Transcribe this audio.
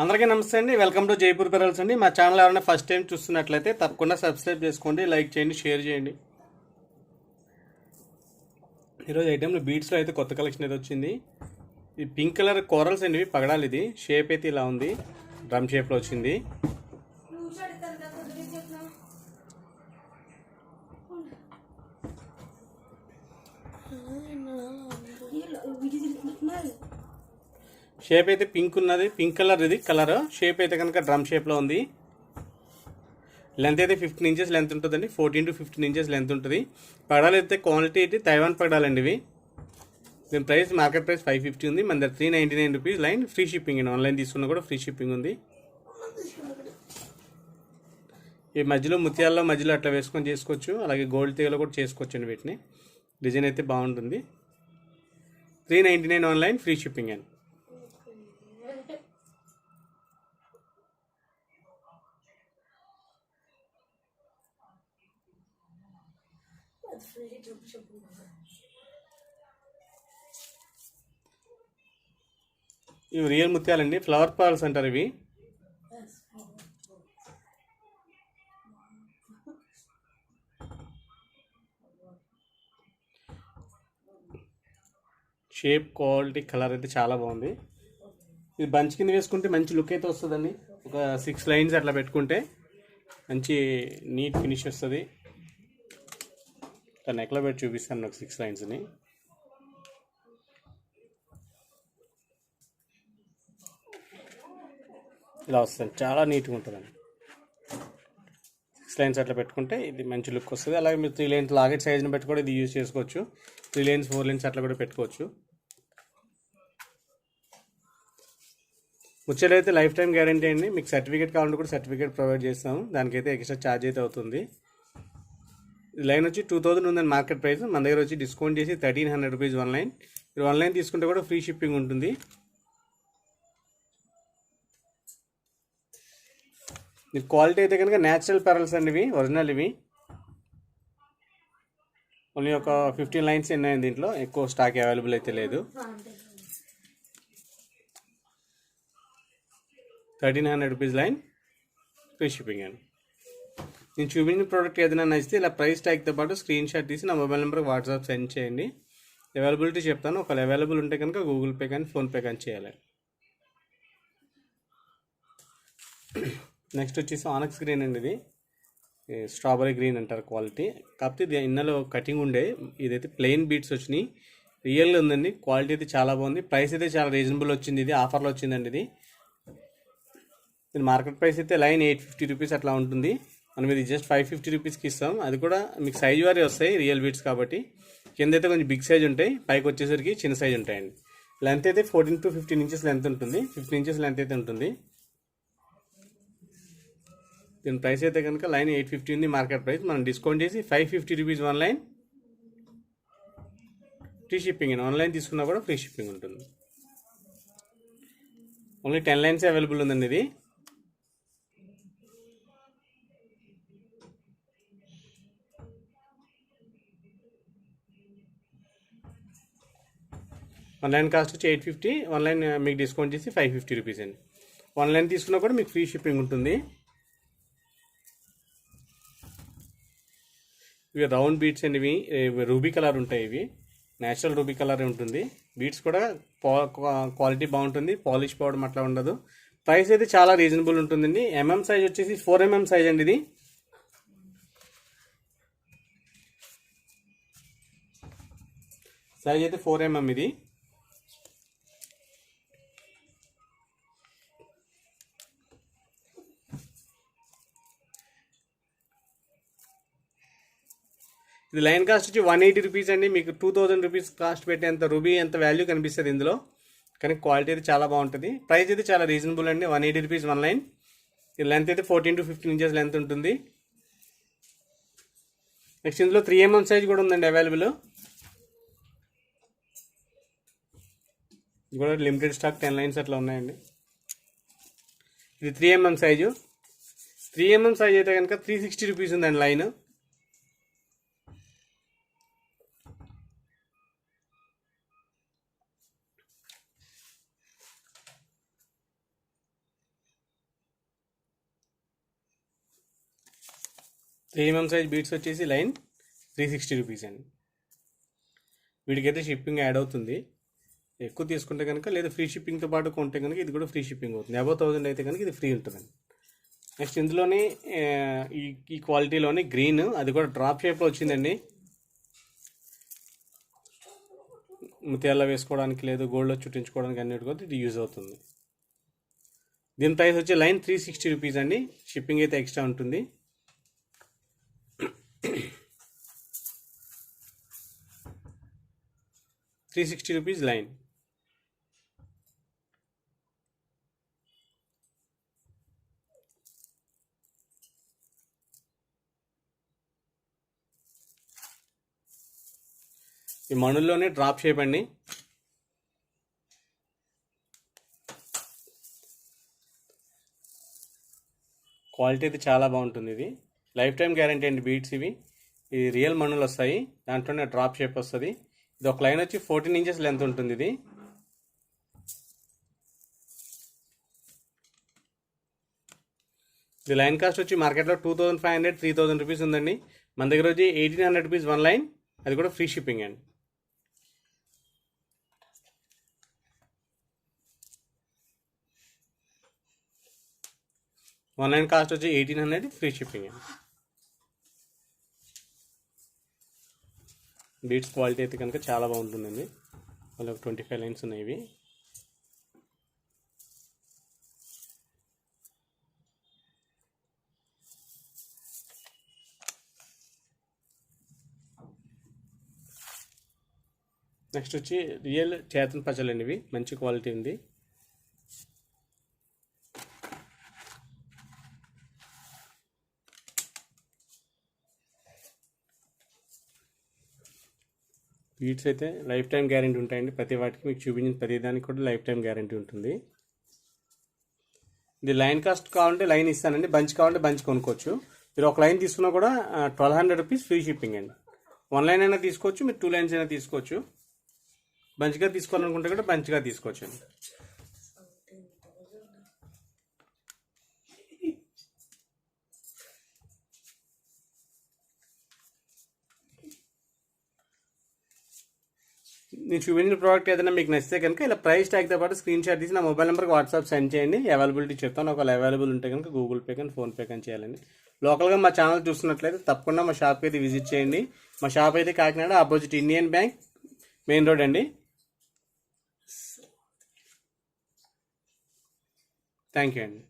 అందరికీ నమస్తే అండి. వెల్కమ్ టు జైపూర్ పెరల్స్ అండి. మా ఛానల్ ఎవరైనా ఫస్ట్ టైం చూస్తున్నట్లయితే తప్పకుండా సబ్స్క్రైబ్ చేసుకోండి లైక్ చేయండి షేర్ చేయండి. ఈరోజు ఐటెంలో బీట్స్లో అయితే కొత్త కలెక్షన్ అయితే వచ్చింది. ఈ పింక్ కలర్ కోరల్స్ అండి పగడాలు పగడాలి ఇది. షేప్ అయితే ఇలా ఉంది. డ్రమ్ షేప్లో వచ్చింది. షేప్ అయితే పింక్ ఉన్నది. పింక్ కలర్ ఇది. కలర్ షేప్ అయితే కనుక డ్రమ్ షేప్లో ఉంది. లెంత్ అయితే ఫిఫ్టీన్ ఇంచెస్ లెంత్ ఉంటుందండి. Fourteen to fifteen inches length ఉంటుంది. పగడాలు అయితే క్వాలిటీ అయితే తైవాన్ పడాలండి ఇవి. దీని price market price five fifty ఉంది. మన దగ్గర three ninety nine rupees line free shipping అండి. ఆన్లైన్ తీసుకున్నా కూడా ఫ్రీ షిప్పింగ్ ఉంది. ఈ మధ్యలో ముత్యాల్లో మధ్యలో అట్లా వేసుకొని చేసుకోవచ్చు. అలాగే గోల్డ్ తీగలో కూడా చేసుకోవచ్చు అండి వీటిని. డిజైన్ అయితే బాగుంటుంది. Three ninety nine online free shipping అండి. ఇవి రియల్ ముత్యాలండి. ఫ్లవర్ పాల్స్ అంటారు ఇవి. షేప్ క్వాలిటీ కలర్ అయితే చాలా బాగుంది. ఇది బంచ్ కింద వేసుకుంటే మంచి లుక్ అయితే వస్తుందండి. ఒక సిక్స్ లైన్స్ అట్లా పెట్టుకుంటే మంచి నీట్ ఫినిష్ వస్తుంది. నెక్లో పెట్టి చూపిస్తాను నాకు సిక్స్ లైన్స్ని ఇలా వస్తుంది. చాలా నీట్గా ఉంటుందండి. సిక్స్ లైన్స్ అట్లా పెట్టుకుంటే ఇది మంచి లుక్ వస్తుంది. అలాగే మీరు త్రీ లైన్స్ లాగెట్ సైజ్ని పెట్టి కూడా ఇది యూజ్ చేసుకోవచ్చు. త్రీ లైన్స్ ఫోర్ లైన్స్ అట్లా కూడా పెట్టుకోవచ్చు. ముచ్చలు అయితే లైఫ్ టైం గ్యారంటీ అండి. మీకు సర్టిఫికేట్ కావాలంటే కూడా సర్టిఫికేట్ ప్రొవైడ్ చేస్తాము. దానికైతే ఎక్స్ట్రా ఛార్జ్ అయితే అవుతుంది. లైన్ వచ్చి టూ థౌజండ్ ఉందండి మార్కెట్ ప్రైస్. మన దగ్గర వచ్చి డిస్కౌంట్ చేసి thirteen hundred rupees one line. మీరు వన్ లైన్ తీసుకుంటే కూడా ఫ్రీ షిప్పింగ్ ఉంటుంది. మీరు క్వాలిటీ అయితే కనుక న్యాచురల్ పెరల్స్ అండి ఇవి ఒరిజినల్ ఇవి. ఓన్లీ ఒక ఫిఫ్టీన్ లైన్స్ ఉన్నాయి దీంట్లో? ఎక్కువ స్టాక్ అవైలబుల్ అయితే లేదు. Thirteen hundred rupees line free shipping అండి. నేను చూపించిన ప్రోడక్ట్ ఏదైనా నచ్చితే ఇలా ప్రైస్ ట్యాగ్తో పాటు స్క్రీన్ షాట్ తీసి నా మొబైల్ నెంబర్కి వాట్సాప్ సెండ్ చేయండి. అవైలబిలిటీ చెప్తాను. ఒకవేళ అవైలబుల్ ఉంటే కనుక గూగుల్ పే కానీ ఫోన్పే కానీ చేయాలి. నెక్స్ట్ వచ్చేసి ఆనక్స్ గ్రీన్ అండి ఇది. స్ట్రాబెరీ గ్రీన్ అంటారు క్వాలిటీ కాకపోతే ఇది ఇన్నలో కటింగ్ ఉండే. ఇదైతే ప్లెయిన్ బీట్స్ వచ్చినాయి. రియల్గా ఉందండి. క్వాలిటీ అయితే చాలా బాగుంది. ప్రైస్ అయితే చాలా రీజనబుల్ వచ్చింది ఇది. ఆఫర్లో వచ్చిందండి ఇది. దీని మార్కెట్ ప్రైస్ అయితే లైన్ ఎయిట్ ఫిఫ్టీ రూపీస్ అట్లా ఉంటుంది. మనం ఇది జస్ట్ ఫైవ్ ఫిఫ్టీ రూపీస్కి ఇస్తాం. అది కూడా మీకు సైజ్ వారి వస్తాయి రియల్ బీట్స్ కాబట్టి. కింద అయితే కొంచెం బిగ్ సైజ్ ఉంటాయి పైకి వచ్చేసరికి చిన్న సైజ్ ఉంటాయండి. లెంత్ అయితే fourteen to fifteen inches length ఉంటుంది. ఫిఫ్టీన్ ఇంచెస్ లెంత్ అయితే ఉంటుంది. దీని ప్రైస్ అయితే కనుక లైన్ ఎయిట్ ఫిఫ్టీ ఉంది మార్కెట్ ప్రైస్ మనం డిస్కౌంట్ చేసి five fifty rupees one line free shipping అండి. ఆన్లైన్ తీసుకున్నా కూడా ఫ్రీ షిప్పింగ్ ఉంటుంది. ఓన్లీ టెన్ లైన్స్ అవైలబుల్ ఉందండి ఇది. వన్ లైన్ కాస్ట్ వచ్చి ఎయిట్ ఫిఫ్టీ వన్ లైన్ మీకు డిస్కౌంట్ చేసి ఫైవ్ ఫిఫ్టీ రూపీస్ అండి. వన్ లైన్ తీసుకున్నా కూడా మీకు ఫ్రీ షిప్పింగ్ ఉంటుంది. ఇవి రౌండ్ బీట్స్ అండి ఇవి. రూబీ కలర్ ఉంటాయి ఇవి. న్యాచురల్ రూబీ కలర్ ఉంటుంది. బీట్స్ కూడా క్వాలిటీ బాగుంటుంది. పాలిష్ పౌడర్ అట్లా ఉండదు. ప్రైస్ అయితే చాలా రీజనబుల్ ఉంటుందండి. ఎంఎం సైజ్ వచ్చేసి ఫోర్ ఎంఎం సైజ్ అండి ఇది. సైజ్ అయితే ఫోర్ ఎంఎం ఇది. ఇది లైన్ కాస్ట్ వచ్చి వన్ ఎయిటీ రూపీస్ అండి. మీకు టూ థౌజండ్ రూపీస్ కాస్ట్ పెట్టేంత రూబీ ఎంత వాల్యూ కనిపిస్తుంది ఇందులో? కానీ క్వాలిటీ అయితే చాలా బాగుంటుంది. ప్రైస్ అయితే చాలా రీజనబుల్ అండి. One eighty rupees one line ఈ లెంత్ అయితే fourteen to fifteen inches length ఉంటుంది. నెక్స్ట్ ఇందులో త్రీ ఎంఎం సైజ్ కూడా ఉందండి అవైలబుల్ ఇది కూడా లిమిటెడ్ స్టాక్ టెన్ లైన్స్ అట్లా ఉన్నాయండి. ఇది three MM size three MM size అయితే కనుక త్రీ సిక్స్టీ రూపీస్ ఉందండి line three MM size beads వచ్చేసి లైన్ త్రీ సిక్స్టీ రూపీస్ అండి. వీటికైతే షిప్పింగ్ యాడ్ అవుతుంది. ఎక్కువ తీసుకుంటే కనుక లేదా ఫ్రీ షిప్పింగ్తో పాటు కొంటే కనుక ఇది కూడా ఫ్రీ షిప్పింగ్ అవుతుంది. అబౌవ్ థౌజండ్ అయితే కనుక ఇది ఫ్రీ ఉంటుందండి నెక్స్ట్ ఇందులోనే ఈ ఈ క్వాలిటీలోనే గ్రీన్ అది కూడా డ్రాప్ షేప్లో వచ్చిందండి. ముత్యాల్లో వేసుకోవడానికి లేదు గోల్డ్లో చుట్టించుకోవడానికి అన్నిటి కూడా ఇది యూజ్ అవుతుంది. దీని ప్రైస్ వచ్చి లైన్ త్రీ సిక్స్టీ రూపీస్ అండి. షిప్పింగ్ అయితే ఎక్స్ట్రా ఉంటుంది. త్రీ సిక్స్టీ రూపీస్ లైన్ ఈ మణుల్లోనే డ్రాప్ షేప్ అండి. క్వాలిటీ అయితే చాలా బాగుంటుంది ఇది. లైఫ్ టైం గ్యారంటీ అండి బీట్స్ ఇవి. ఇది రియల్ మణులు వస్తాయి దాంట్లోనే డ్రాప్ షేప్ వస్తుంది. ఇది ఒక లైన్ వచ్చి ఫోర్టీన్ ఇంచెస్ లెంత్ ఉంటుంది ఇది. ఇది లైన్ కాస్ట్ వచ్చి మార్కెట్లో two thousand five hundred three thousand rupees ఉందండి. మన దగ్గర వచ్చి eighteen hundred rupees one line. అది కూడా ఫ్రీ షిప్పింగ్ అండి. వన్ లైన్ కాస్ట్ వచ్చి ఎయిటీన్ హండ్రెడ్ ఫ్రీ షిప్పింగ్ అండి. బీట్స్ క్వాలిటీ అయితే కనుక చాలా బాగుంటుందండి. మళ్ళీ ఒక ట్వంటీ ఫైవ్ లైన్స్ ఉన్నాయి ఇవి. నెక్స్ట్ వచ్చి రియల్ చేతన్ పచ్చలు అండి ఇవి. మంచి క్వాలిటీ ఉంది. బీట్స్ అయితే లైఫ్ టైం గ్యారంటీ ఉంటాయండి. ప్రతి వాటికి మీకు చూపించిన ప్రతి దానికి కూడా లైఫ్ టైం గ్యారంటీ ఉంటుంది. ఇది లైన్ కాస్ట్ కావాలంటే లైన్ ఇస్తానండి. బంచ్ కావాలంటే బంచ్ కొనుక్కోవచ్చు. మీరు ఒక లైన్ తీసుకున్నా కూడా twelve hundred rupees free shipping అండి. వన్ లైన్ అయినా తీసుకోవచ్చు మీరు టూ లైన్స్ అయినా తీసుకోవచ్చు. బంచ్గా తీసుకోవాలనుకుంటే కూడా బంచ్గా తీసుకోవచ్చు అండి నేను చూపించిన ప్రోడక్ట్ ఏదైనా మీకు నచ్చితే కనుక ఇలా ప్రైస్ ట్యాగ్తో పాటు స్క్రీన్ షాట్ తీసి నా మొబైల్ నెంబర్కి వాట్సాప్ సెండ్ చేయండి. అవైలబిలిటీ చెప్తాను. ఒకవేళ అవైలబుల్ ఉంటే కనుక గూగుల్ పే కానీ ఫోన్పే కానీ చేయాలండి. లోకల్గా మా ఛానల్ చూస్తున్నట్లయితే తప్పకుండా మా షాప్కి అయితే విజిట్ చేయండి. మా షాప్ అయితే Kakinada opposite Indian bank main road అండి. థ్యాంక్ యూ అండి.